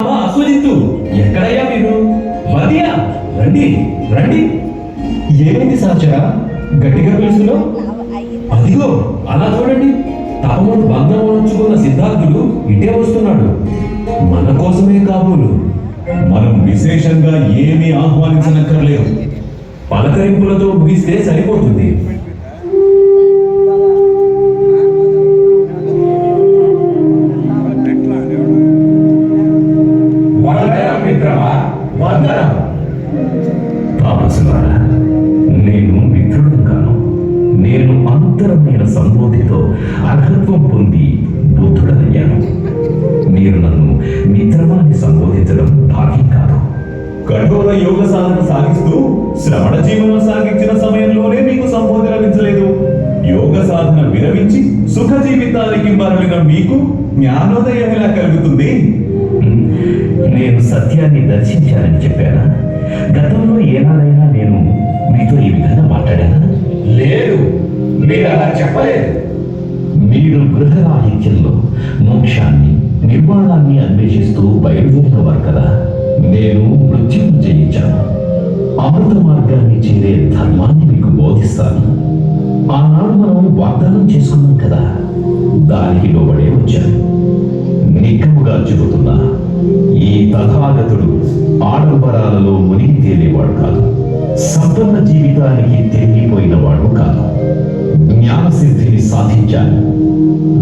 అమ్మా, అశ్వజిత్తు. ఎక్కడయ్యా మీరు? మధ్య రండి రండి. ఏమిటి సహచరా గట్టిగా పిలుస్తున్నావు? అదిగో అలా చూడండి. తపమును బంధం ఉంచుకున్న సిద్ధార్థుడు ఇటే వస్తున్నాడు. మన కోసమే కాబోలు. మనం విశేషంగా ఏమీ ఆహ్వానించనక్కర్లేదు. పలకరింపులతో ముగిస్తే సరిపోతుంది. వందనం తాపసులారా నేను మిత్రుడు కాను నేను అంతరమైన సంబోధితో అర్హత్వం పొంది బుద్ధుడనయ్యాను. మీరు నన్ను మిత్రమాని సంబోధించడం భాగ్యం కాదు. కఠోర యోగ సాధన సాగిస్తూ శ్రవణ జీవనం సాగించిన సమయంలోనే మీకు సంబోధన లభించలేదు. యోగ సాధన విరమించి సుఖ జీవితానికి మరలిన మీకు జ్ఞానోదయం ఎలా కలుగుతుంది. నేను సత్యాన్ని దర్శించానని చెప్పానా? గతంలో ఏనాడైనా నేను మీతో ఈ విధంగా మాట్లాడానా? లేదు. మీరు అలా చెప్పలేదు. మీరు గృహరాహిత్యంలో మోక్షాన్ని నిర్మాణాన్ని అన్వేషిస్తూ బయలుదేరినవారు కదా. నేను మృత్యును జయించాను. అమృత మార్గాన్ని చేరే ధర్మాన్ని మీకు బోధిస్తాను. ఆనాడు మనం వాగ్దానం చేసుకున్నాం కదా. దానికి లోబడే వచ్చాను. నిక్కముగా చెబుతున్నా. ఈ తథాగతుడు ఆడంబరాలలో మునిగి తేలేవాడు కాదు. సంపన్న జీవితానికి తెంగిపోయినవాడు కాదు. జ్ఞానసిద్ధిని సాధించాను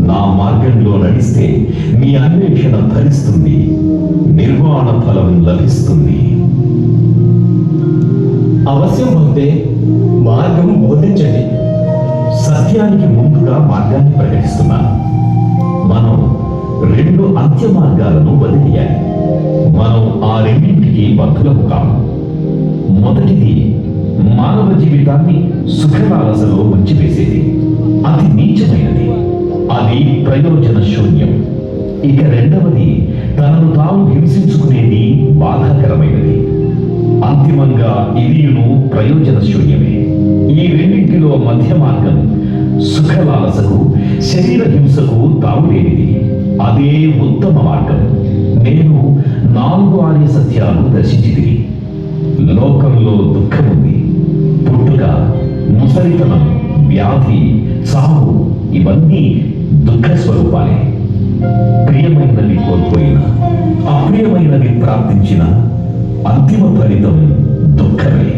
నా మార్గంలో నడిస్తే మీ అన్వేషణ ఫలిస్తుంది. నిర్వాణ ఫలం లభిస్తుంది. అవశ్యం భక్తే మార్గం బోధించండి. సత్యానికి ముందుగా మార్గాన్ని ప్రకటిస్తున్నాను. మనం రెండు అంత్య మార్గాలను వదిలేయాలి. బద్ధులము కాము మొదటిది మానవ జీవితాన్ని సుఖలాలసలో ఉంచివేసేది అతి నీచమైనది. అది ప్రయోజన శూన్యం. ఇక రెండవది తనను తాను హింసించుకునేది బాధాకరమైనది. అంతిమంగా ఇదియును ప్రయోజన శూన్యమే. ఈ రెండింటిలో మధ్య మార్గం సుఖలాలసకు శరీర హింసకు తావులేనిది. అదే ఉత్తమ మార్గం. నేను నాలుగు ఆర్య సత్యాలు దర్శించింది లోకంలో దుఃఖముంది పుట్టుక ముసలితనం వ్యాధి చావు ఇవన్నీ దుఃఖ స్వరూపాలే ప్రియమైనవి కోల్పోయిన అప్రియమైనవి ప్రార్థించిన అంతిమ ఫలితం దుఃఖమే.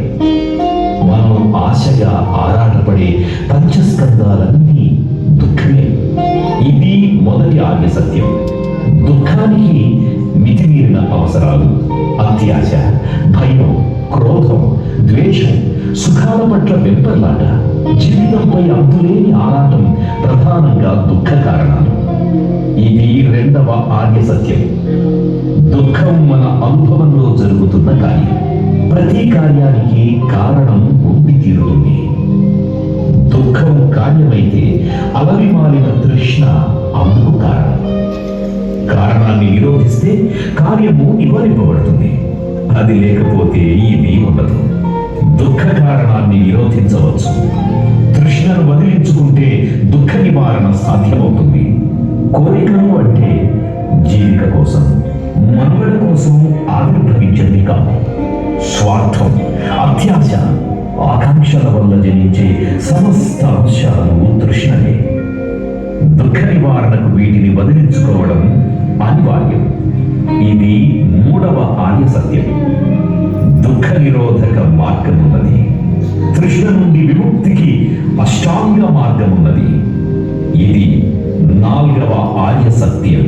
మనం ఆశగా ఆరాటపడే పంచస్కందాలన్నీ దుఃఖమే. ఇది మొదటి ఆర్య సత్యం. దుఃఖానికి మితిమీరిన అవసరాలు అత్యాశ భయం క్రోధం ద్వేషం సుఖాల పట్ల వెంపర్లాట జీవితంపై అంతులేని ఆరాటం ప్రధానంగా దుఃఖ కారణాలు. ఇది రెండవ ఆర్య సత్యం. దుఃఖం మన అనుభవంలో జరుగుతున్న కార్యం. ప్రతి కార్యానికి కారణం ఉండి తీరుతుంది. దుఃఖం కార్యమైతే అలవి మాలిన తృష్ణ కారణాన్ని నిరోధిస్తే కార్యము నివారింపబడుతుంది అది లేకపోతే ఇది ఉండదు. దుఃఖ కారణాన్ని నిరోధించవచ్చు. తృష్ణను వదిలించుకుంటే దుఃఖ నివారణ సాధ్యమవుతుంది. కోరికలు అంటే జీవిక కోసం మనుగడ కోసం ఆవిర్భవించింది కాదు. స్వార్థం అత్యాశ ఆకాంక్షల వల్ల జనించే సమస్త అంశాలను వాక్యం. ఇది మూడవ ఆర్య సత్యం. దుఃఖ నిరోధక మార్గం ఉన్నది తృష్ణ నుండి విముక్తికి అష్టాంగ మార్గం ఉన్నది ఇది నాలుగవ ఆర్య సత్యం.